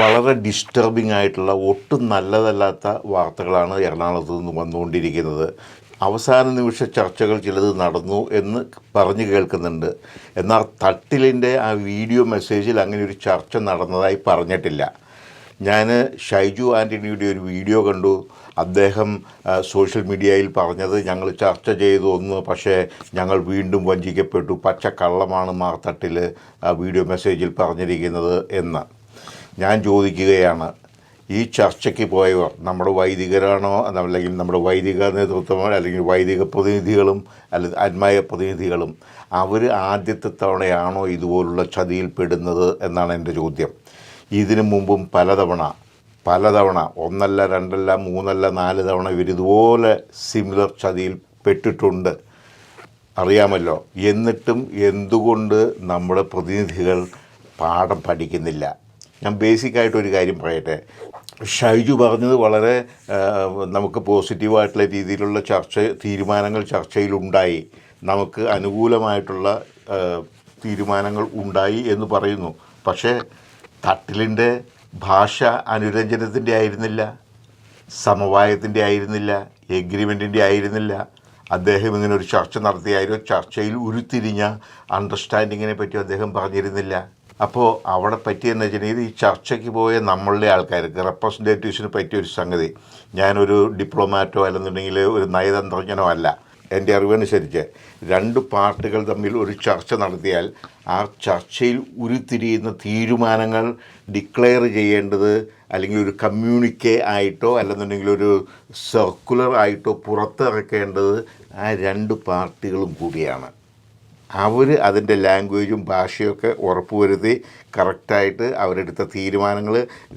വളരെ ഡിസ്റ്റർബിംഗ് ആയിട്ടുള്ള ഒട്ടും നല്ലതല്ലാത്ത വാർത്തകളാണ് എറണാകുളത്ത് നിന്ന് വന്നുകൊണ്ടിരിക്കുന്നത്. അവസാന നിമിഷ ചർച്ചകൾ ചിലത് നടന്നു എന്ന് പറഞ്ഞു കേൾക്കുന്നുണ്ട്. എന്നാൽ തട്ടിലിന്റെ ആ വീഡിയോ മെസ്സേജിൽ അങ്ങനെ ഒരു ചർച്ച നടന്നതായി പറഞ്ഞിട്ടില്ല. ഞാൻ ഷൈജു ആന്റണിയുടെ ഒരു വീഡിയോ കണ്ടു. അദ്ദേഹം സോഷ്യൽ മീഡിയയിൽ പറഞ്ഞത് ഞങ്ങൾ ചർച്ച ചെയ്തു ഒന്ന് പക്ഷേ ഞങ്ങൾ വീണ്ടും വഞ്ചിക്കപ്പെട്ടു. പച്ച കള്ളമാണ് മാർത്തട്ടിൽ വീഡിയോ മെസ്സേജിൽ പറഞ്ഞിരിക്കുന്നത് എന്ന്. ഞാൻ ചോദിക്കുകയാണ് ഈ ചർച്ചയ്ക്ക് പോയവർ നമ്മുടെ വൈദികരാണോ? അല്ലെങ്കിൽ നമ്മുടെ വൈദിക നേതൃത്വമോ അല്ലെങ്കിൽ വൈദിക പ്രതിനിധികളും അല്ല ആത്മായ പ്രതിനിധികളും അവർ ആദ്യത്തെ തവണയാണോ ഇതുപോലുള്ള ചതിയിൽ പെടുന്നത് എന്നാണ് എന്റെ ചോദ്യം. ഇതിനു മുമ്പും പലതവണ പലതവണ ഒന്നല്ല രണ്ടല്ല മൂന്നല്ല നാല് തവണ ഇവർ ഇതുപോലെ സിമിലർ ചതിയിൽ പെട്ടിട്ടുണ്ട്. അറിയാമല്ലോ എന്നിട്ടും എന്തുകൊണ്ട് നമ്മുടെ പ്രതിനിധികൾ പാഠം പഠിക്കുന്നില്ല? ഞാൻ ബേസിക്കായിട്ടൊരു കാര്യം പറയട്ടെ. ഷൈജു പറഞ്ഞത് വളരെ നമുക്ക് പോസിറ്റീവായിട്ടുള്ള രീതിയിലുള്ള ചർച്ച തീരുമാനങ്ങൾ ചർച്ചയിലുണ്ടായി. നമുക്ക് അനുകൂലമായിട്ടുള്ള തീരുമാനങ്ങൾ ഉണ്ടായി എന്ന് പറയുന്നു. പക്ഷേ തട്ടിലിന്റെ ഭാഷ അനുരഞ്ജനത്തിന്റെ ആയിരുന്നില്ല സമവായത്തിന്റെ ആയിരുന്നില്ല എഗ്രിമെന്റിന്റെ ആയിരുന്നില്ല. അദ്ദേഹം ഇങ്ങനെ ഒരു ചർച്ച നടത്തിയായിരുന്നു. ചർച്ചയിൽ ഉരുത്തിരിഞ്ഞ അണ്ടർസ്റ്റാൻഡിങ്ങിനെ പറ്റി അദ്ദേഹം പറഞ്ഞിരുന്നില്ല. അപ്പോൾ അവിടെ പറ്റിയെന്ന് വെച്ചിട്ടുണ്ടെങ്കിൽ ഈ ചർച്ചയ്ക്ക് പോയ നമ്മളുടെ ആൾക്കാർക്ക് റെപ്രസെന്റേറ്റീവ്സിന് പറ്റിയ ഒരു സംഗതി. ഞാനൊരു ഡിപ്ലോമാറ്റോ അല്ലെന്നുണ്ടെങ്കിൽ ഒരു നയതന്ത്രജ്ഞനോ അല്ല. എന്റെ അറിവനുസരിച്ച് രണ്ട് പാർട്ടികൾ തമ്മിൽ ഒരു ചർച്ച നടത്തിയാൽ ആ ചർച്ചയിൽ ഉരുത്തിരിയുന്ന തീരുമാനങ്ങൾ ഡിക്ലെയർ ചെയ്യേണ്ടത് അല്ലെങ്കിൽ ഒരു കമ്മ്യൂണിക്കേ ആയിട്ടോ അല്ലെന്നുണ്ടെങ്കിൽ ഒരു സർക്കുലർ ആയിട്ടോ പുറത്തിറക്കേണ്ടത് ആ രണ്ട് പാർട്ടികളും കൂടിയാണ്. അവർ അതിന്റെ ലാംഗ്വേജും ഭാഷയൊക്കെ ഉറപ്പുവരുത്തി കറക്റ്റായിട്ട് അവരെടുത്ത തീരുമാനങ്ങൾ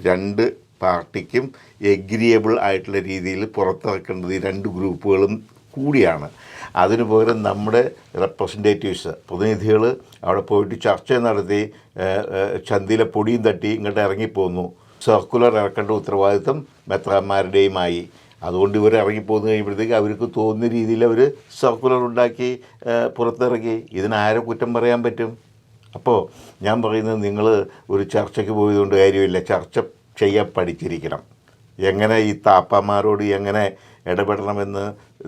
രണ്ട് പാർട്ടിക്കും എഗ്രിയബിൾ ആയിട്ടുള്ള രീതിയിൽ പുറത്തിറക്കേണ്ടത് ഈ രണ്ട് ഗ്രൂപ്പുകളും കൂടിയാണ്. അതിനു പകരം നമ്മുടെ റെപ്രസെന്റേറ്റീവ്സ് പ്രതിനിധികൾ അവിടെ പോയിട്ട് ചർച്ച നടത്തി ചന്തയിലെ പൊടിയും തട്ടി ഇങ്ങോട്ട് ഇറങ്ങിപ്പോന്നു. സർക്കുലർ ഇറക്കേണ്ട ഉത്തരവാദിത്വം മെത്രാന്മാരുടെയുമായി. അതുകൊണ്ട് ഇവർ ഇറങ്ങിപ്പോന്ന് കഴിയുമ്പോഴത്തേക്ക് അവർക്ക് തോന്നുന്ന രീതിയിൽ അവർ സർക്കുലർ ഉണ്ടാക്കി പുറത്തിറങ്ങി ഇതിനാരെ കുറ്റം പറയാൻ പറ്റും? അപ്പോൾ ഞാൻ പറയുന്നത് നിങ്ങൾ ഒരു ചർച്ചയ്ക്ക് പോയതുകൊണ്ട് കാര്യമില്ല. ചർച്ച ചെയ്യാൻ പഠിച്ചിരിക്കണം. എങ്ങനെ ഈ താപ്പന്മാരോട് എങ്ങനെ ഇടപെടണമെന്ന്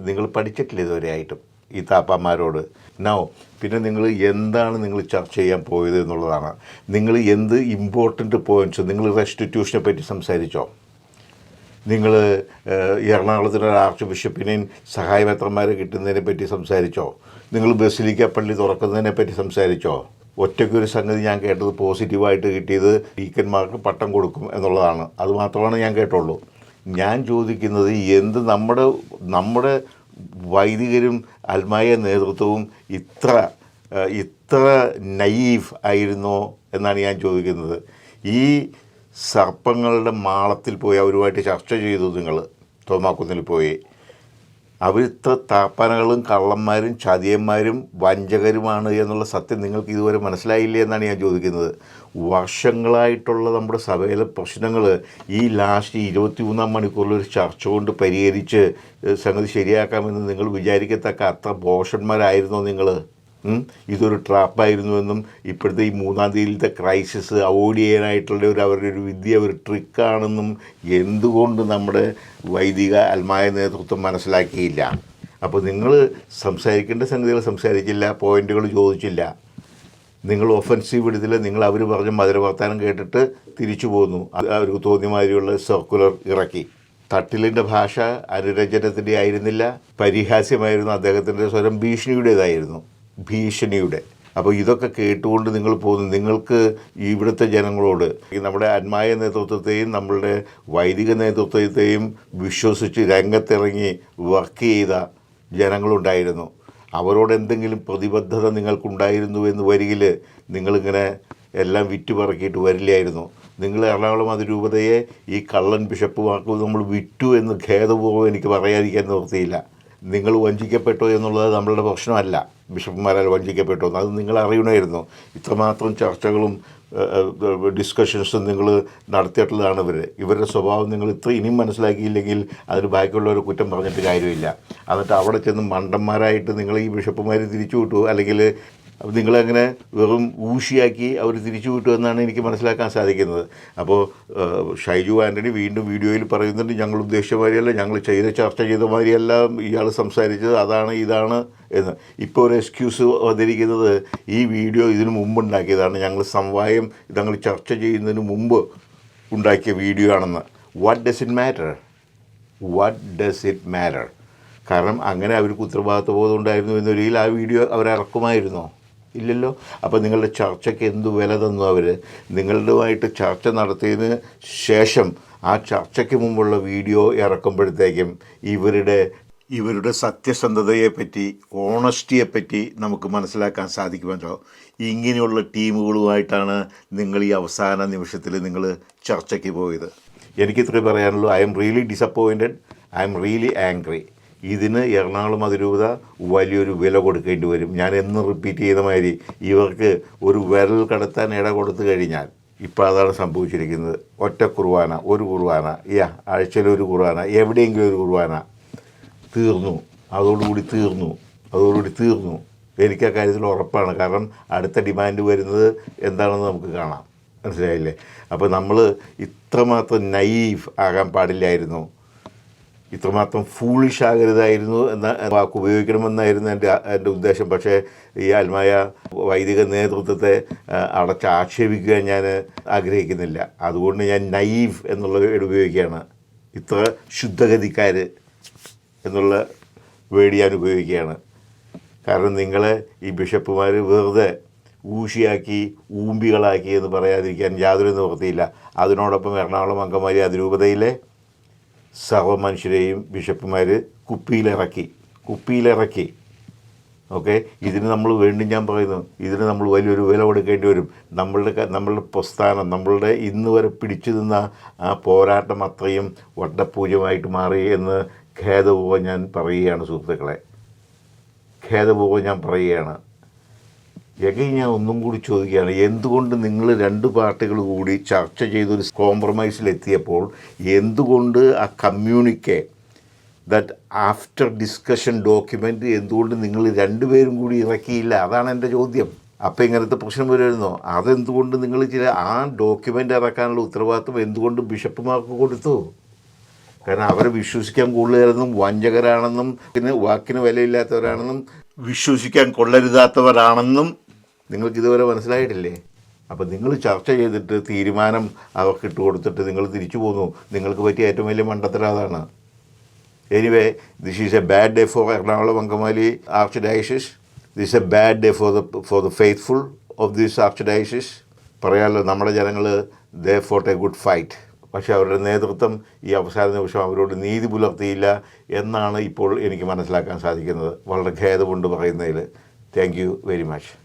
നിങ്ങൾ പഠിച്ചിട്ടില്ല ഇതുവരെ ആയിട്ടും ഈ താപ്പന്മാരോട് നോ പിന്നെ നിങ്ങൾ എന്താണ് നിങ്ങൾ ചർച്ച ചെയ്യാൻ പോയത് എന്നുള്ളതാണ്. നിങ്ങൾ എന്ത് ഇമ്പോർട്ടന്റ് പോയിന്റ്സ് നിങ്ങൾ റെസ്റ്റിറ്റ്യൂഷനെ പറ്റി സംസാരിച്ചോ? നിങ്ങൾ എറണാകുളത്തിന്റെ ആർച്ച് ബിഷപ്പിനെയും സഹായപത്രന്മാരെ കിട്ടുന്നതിനെ പറ്റി സംസാരിച്ചോ? നിങ്ങൾ ബസിലിക്ക പള്ളി തുറക്കുന്നതിനെ പറ്റി സംസാരിച്ചോ? ഒറ്റയ്ക്കൊരു സംഗതി ഞാൻ കേട്ടത് പോസിറ്റീവായിട്ട് കിട്ടിയത് ഡീക്കന്മാർക്ക് പട്ടം കൊടുക്കും എന്നുള്ളതാണ്. അതുമാത്രമാണ് ഞാൻ കേട്ടുള്ളൂ. ഞാൻ ചോദിക്കുന്നത് എന്ത് നമ്മുടെ നമ്മുടെ വൈദികരും അൽമായ നേതൃത്വവും ഇത്ര ഇത്ര നയീഫ് ആയിരുന്നോ എന്നാണ് ഞാൻ ചോദിക്കുന്നത്. ഈ സർപ്പങ്ങളുടെ മാളത്തിൽ പോയി അവരുമായിട്ട് ചർച്ച ചെയ്തു നിങ്ങൾ തോമാക്കുന്നിൽ പോയി. അവരിത്ര താപ്പാനകളും കള്ളന്മാരും ചതിയന്മാരും വഞ്ചകരുമാണ് എന്നുള്ള സത്യം നിങ്ങൾക്ക് ഇതുവരെ മനസ്സിലായില്ലേ എന്നാണ് ഞാൻ ചോദിക്കുന്നത് വർഷങ്ങളായിട്ടുള്ള നമ്മുടെ സഭയിലെ പ്രശ്നങ്ങൾ ഈ ലാസ്റ്റ് ഇരുപത്തി മൂന്നാം മണിക്കൂറിൽ ഒരു ചർച്ച കൊണ്ട് പരിഹരിച്ച് സംഗതി ശരിയാക്കാമെന്ന് നിങ്ങൾ വിചാരിക്കത്തക്ക അത്ര ബോഷന്മാരായിരുന്നോ നിങ്ങൾ? ഇതൊരു ട്രാപ്പായിരുന്നുവെന്നും ഇപ്പോഴത്തെ ഈ മൂന്നാം തീയതിയിലത്തെ ക്രൈസിസ് അവോയ്ഡ് ചെയ്യാനായിട്ടുള്ള ഒരു അവരുടെ ഒരു വിദ്യ ഒരു ട്രിക്കാണെന്നും എന്തുകൊണ്ട് നമ്മുടെ വൈദിക അൽമായ നേതൃത്വം മനസ്സിലാക്കിയില്ല? അപ്പോൾ നിങ്ങൾ സംസാരിക്കേണ്ട സംഗതികൾ സംസാരിച്ചില്ല പോയിന്റുകൾ ചോദിച്ചില്ല. നിങ്ങൾ ഒഫൻസീവ് എടുത്തില്ല നിങ്ങൾ അവർ പറഞ്ഞ മധുരവർത്താനം കേട്ടിട്ട് തിരിച്ചു പോന്നു. അവർക്ക് തോന്നിയ മാതിരിയുള്ള സർക്കുലർ ഇറക്കി. തട്ടിലിന്റെ ഭാഷ അനുരഞ്ജനത്തിന്റെ ആയിരുന്നില്ല പരിഹാസ്യമായിരുന്നു അദ്ദേഹത്തിന്റെ സ്വരം ഭീഷണിയുടേതായിരുന്നു. ഭീഷണിയുടെ. അപ്പോൾ ഇതൊക്കെ കേട്ടുകൊണ്ട് നിങ്ങൾ പോകുന്നു. നിങ്ങൾക്ക് ഇവിടുത്തെ ജനങ്ങളോട് നമ്മുടെ അന്മായ നേതൃത്വത്തെയും നമ്മളുടെ വൈദിക നേതൃത്വത്തെയും വിശ്വസിച്ച് രംഗത്തിറങ്ങി വർക്ക് ചെയ്ത ജനങ്ങളുണ്ടായിരുന്നു. അവരോട് എന്തെങ്കിലും പ്രതിബദ്ധത നിങ്ങൾക്കുണ്ടായിരുന്നു എന്ന് വരികിൽ നിങ്ങളിങ്ങനെ എല്ലാം വിറ്റ് പറക്കിയിട്ട് വരില്ലായിരുന്നു. നിങ്ങൾ എറണാകുളം അതിരൂപതയെ ഈ കള്ളൻ ബിഷപ്പ് വാക്കുകൾ നമ്മൾ വിറ്റു എന്ന് ഖേദപൂർവം എനിക്ക് പറയാതിരിക്കാൻ നിവൃത്തിയില്ല. നിങ്ങൾ വഞ്ചിക്കപ്പെട്ടോ എന്നുള്ളത് നമ്മളുടെ പ്രശ്നമല്ല. ബിഷപ്പുമാരാൽ വഞ്ചിക്കപ്പെട്ടോ എന്ന്. അത് നിങ്ങൾ അറിയണമായിരുന്നു. ഇത്രമാത്രം ചർച്ചകളും ഡിസ്കഷൻസും നിങ്ങൾ നടത്തിയിട്ടുള്ളതാണ് ഇവർ ഇവരുടെ സ്വഭാവം നിങ്ങൾ ഇത്ര ഇനിയും മനസ്സിലാക്കിയില്ലെങ്കിൽ അതിന് ഒരു കുറ്റം പറഞ്ഞിട്ട് കാര്യമില്ല. എന്നിട്ട് അവിടെ ചെന്ന് മണ്ടന്മാരായിട്ട് നിങ്ങൾ ഈ ബിഷപ്പുമാർ തിരിച്ചു വിട്ടു. അല്ലെങ്കിൽ അപ്പോൾ നിങ്ങളങ്ങനെ വെറും ഊഷിയാക്കി അവർ തിരിച്ചു വിട്ടു എന്നാണ് എനിക്ക് മനസ്സിലാക്കാൻ സാധിക്കുന്നത്. അപ്പോൾ ഷൈജു ആന്റണി വീണ്ടും വീഡിയോയിൽ പറയുന്നുണ്ട് ഞങ്ങൾ ഉദ്ദേശിച്ച മാതിരിയല്ല ഞങ്ങൾ ചെയ്ത ചർച്ച ചെയ്ത മാതിരിയല്ല ഇയാൾ സംസാരിച്ചത് അതാണ് ഇതാണ് എന്ന്. ഇപ്പോൾ ഒരു എക്സ്ക്യൂസ് വന്നിരിക്കുന്നത് ഈ വീഡിയോ ഇതിനു മുമ്പ് ഉണ്ടാക്കിയതാണ് ഞങ്ങൾ സമവായം ഞങ്ങൾ ചർച്ച ചെയ്യുന്നതിന് മുമ്പ് ഉണ്ടാക്കിയ വീഡിയോ ആണെന്ന്. What does it matter what does it matter കാരണം അങ്ങനെ അവർക്ക് ഉത്തരവാദിത്വ ബോധം ഉണ്ടായിരുന്നു എന്നൊരു ആ വീഡിയോ അവരിറക്കുമായിരുന്നോ? ഇല്ലല്ലോ. അപ്പോൾ നിങ്ങളുടെ ചർച്ചയ്ക്ക് എന്ത് വില തന്നു അവർ നിങ്ങളുമായിട്ട് ചർച്ച നടത്തിയതിന് ശേഷം ആ ചർച്ചയ്ക്ക് മുമ്പുള്ള വീഡിയോ ഇറക്കുമ്പോഴത്തേക്കും ഇവരുടെ ഇവരുടെ സത്യസന്ധതയെപ്പറ്റി ഓണസ്റ്റിയെപ്പറ്റി നമുക്ക് മനസ്സിലാക്കാൻ സാധിക്കുമല്ലോ ഇങ്ങനെയുള്ള ടീമുകളുമായിട്ടാണ് നിങ്ങൾ ഈ അവസാന നിമിഷത്തിൽ നിങ്ങൾ ചർച്ചയ്ക്ക് പോയത്. എനിക്കിത്രേ പറയാനുള്ളൂ. I'm really disappointed I'm really angry ഇതിന് എറണാകുളം അതിരൂപത വലിയൊരു വില കൊടുക്കേണ്ടി വരും. ഞാൻ എന്ന് റിപ്പീറ്റ് ചെയ്ത മാതിരി ഇവർക്ക് ഒരു വിരൽ കടത്താൻ ഇട കൊടുത്തു കഴിഞ്ഞാൽ ഇപ്പോൾ അതാണ് സംഭവിച്ചിരിക്കുന്നത്. ഒറ്റ കുർബാന ഒരു കുർബാന യാ ആഴ്ചയിൽ ഒരു കുർബാന എവിടെയെങ്കിലും ഒരു കുർബാന തീർന്നു. അതോടുകൂടി തീർന്നു. അതോടുകൂടി തീർന്നു. എനിക്ക് ആ കാര്യത്തിൽ ഉറപ്പാണ്. കാരണം അടുത്ത ഡിമാൻഡ് വരുന്നത് എന്താണെന്ന് നമുക്ക് കാണാം. മനസ്സിലായില്ലേ? അപ്പോൾ നമ്മൾ ഇത്രമാത്രം നൈഫ് ആകാൻ പാടില്ലായിരുന്നു. ഇത്രമാത്രം ഫൂളിഷ് ആകരുതായിരുന്നു എന്ന വാക്ക് ഉപയോഗിക്കണമെന്നായിരുന്നു എന്റെ എന്റെ ഉദ്ദേശം. പക്ഷേ ഈ ആത്മായ വൈദിക നേതൃത്വത്തെ അടച്ച് ആക്ഷേപിക്കുക ഞാൻ ആഗ്രഹിക്കുന്നില്ല. അതുകൊണ്ട് ഞാൻ നൈഫ് എന്നുള്ള വേർഡ് ഉപയോഗിക്കുകയാണ്. ഇത്ര ശുദ്ധഗതിക്കാർ എന്നുള്ള വേർഡ് ഞാൻ ഉപയോഗിക്കുകയാണ്. കാരണം നിങ്ങളെ ഈ ബിഷപ്പുമാർ വെറുതെ ഊഷിയാക്കി ഊമ്പികളാക്കി എന്ന് പറയാതിരിക്കാൻ യാതൊരു നിവൃത്തിയില്ല. അതിനോടൊപ്പം എറണാകുളം അങ്കമാലി അതിരൂപതയിലെ സർവ മനുഷ്യരെയും ബിഷപ്പുമാർ കുപ്പിയിലിറക്കി കുപ്പിയിലിറക്കി. ഓക്കെ? ഇതിന് നമ്മൾ വീണ്ടും ഞാൻ പറയുന്നു ഇതിന് നമ്മൾ വലിയൊരു വില കൊടുക്കേണ്ടി വരും. നമ്മളുടെ നമ്മളുടെ പ്രസ്ഥാനം നമ്മളുടെ ഇന്ന് വരെ പിടിച്ചു നിന്ന ആ പോരാട്ടം അത്രയും വട്ടപൂജ്യമായിട്ട് മാറി എന്ന് ഖേദപൂർവം ഞാൻ പറയുകയാണ് സുഹൃത്തുക്കളെ. ഖേദപൂർവം ഞാൻ പറയുകയാണ്. എഗൈൻ ഞാൻ ഒന്നും കൂടി ചോദിക്കുകയാണ് എന്തുകൊണ്ട് നിങ്ങൾ രണ്ട് പാർട്ടികൾ കൂടി ചർച്ച ചെയ്തൊരു കോംപ്രമൈസിലെത്തിയപ്പോൾ എന്തുകൊണ്ട് ആ communique that after discussion document എന്തുകൊണ്ട് നിങ്ങൾ രണ്ടുപേരും കൂടി ഇറക്കിയില്ല? അതാണ് എന്റെ ചോദ്യം. അപ്പോൾ ഇങ്ങനത്തെ പ്രശ്നം വരുമായിരുന്നോ? അതെന്തുകൊണ്ട് നിങ്ങൾ ചില ആ ഡോക്യുമെന്റ് ഇറക്കാനുള്ള ഉത്തരവാദിത്വം എന്തുകൊണ്ട് ബിഷപ്പുമാർക്ക് കൊടുത്തു? കാരണം അവരെ വിശ്വസിക്കാൻ കൂടുതലെന്നും വഞ്ചകരാണെന്നും പിന്നെ വാക്കിന് വിലയില്ലാത്തവരാണെന്നും വിശ്വസിക്കാൻ കൊള്ളരുതാത്തവരാണെന്നും നിങ്ങൾക്ക് ഇതുവരെ മനസ്സിലായിട്ടില്ലേ? അപ്പോൾ നിങ്ങൾ ചർച്ച ചെയ്തിട്ട് തീരുമാനം അവർക്ക് ഇട്ട് കൊടുത്തിട്ട് നിങ്ങൾ തിരിച്ചു പോന്നു. നിങ്ങൾക്ക് പറ്റിയ ഏറ്റവും വലിയ മണ്ടത്തരം anyway this is a bad day for Ernakulam Angamaly archdiocese this a bad day for the for the faithful of this archdiocese പറയാമല്ലോ നമ്മുടെ ജനങ്ങൾ they fought a good fight പക്ഷേ അവരുടെ നേതൃത്വം ഈ അവസാന നിമിഷം അവരോട് നീതി പുലർത്തിയില്ല എന്നാണ് ഇപ്പോൾ എനിക്ക് മനസ്സിലാക്കാൻ സാധിക്കുന്നത്. വളരെ ഖേദമുണ്ട് പറയുന്നതിൽ താങ്ക് യു വെരി മച്ച്